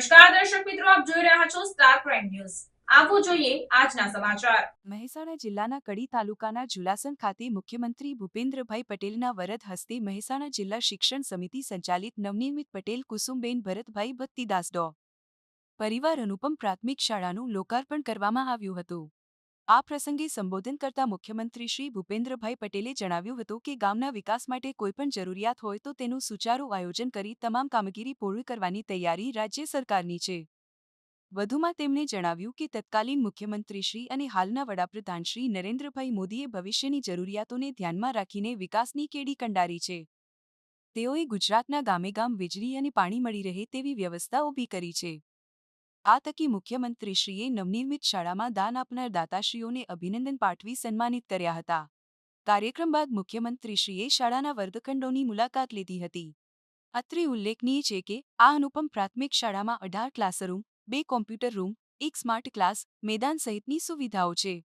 નમસ્કાર, દર્શક મિત્રો, આપ જોઈ રહ્યા છો સ્ટાર પ્રાઇમ ન્યૂઝ આવો જોઈએ આજના સમાચાર. મહેસાણા જિલ્લાના કડી તાલુકાના જુલાસન ખાતે મુખ્યમંત્રી ભૂપેન્દ્રભાઈ પટેલના વરદ હસ્તે મહેસાણા જિલ્લા શિક્ષણ સમિતિ સંચાલિત નવનિર્મિત પટેલ કુસુમબેન ભરતભાઈ ભક્તિદાસ ડો. પરિવાર અનુપમ પ્રાથમિક શાળાનું લોકાર્પણ કરવામાં આવ્યું હતું. આ પ્રસંગે સંબોધન કરતા મુખ્યમંત્રી શ્રી ભૂપેન્દ્રભાઈ પટેલે જણાવ્યું હતું કે ગામના વિકાસ માટે કોઈપણ જરૂરિયાત હોય તો તેનું સુચારું આયોજન કરી તમામ કામગીરી પૂર્ણ કરવાની તૈયારી રાજ્ય સરકારની છે. વધુમાં તેમણે જણાવ્યું કે તત્કાલીન મુખ્યમંત્રીશ્રી અને હાલના વડાપ્રધાન શ્રી નરેન્દ્રભાઈ મોદીએ ભવિષ્યની જરૂરિયાતોને ધ્યાનમાં રાખીને વિકાસની કેડી કંડારી છે. તેઓએ ગુજરાતના ગામે ગામ વીજળી અને પાણી મળી રહે તેવી વ્યવસ્થા ઊભી કરી છે. આ તકી મુખ્યમંત્રીશ્રીએ નવનિર્મિત શાળામાં દાન આપનાર દાતાશ્રીઓને અભિનંદન પાઠવી સન્માનિત કર્યા હતા. કાર્યક્રમ બાદ મુખ્યમંત્રીશ્રીએ શાળાના વર્ગખંડોની મુલાકાત લીધી હતી. અત્રે ઉલ્લેખનીય છે કે, આ અનુપમ પ્રાથમિક શાળામાં અઢાર ક્લાસરૂમ, બે કોમ્પ્યુટર રૂમ, એક સ્માર્ટ ક્લાસ, મેદાન સહિતની સુવિધાઓ છે.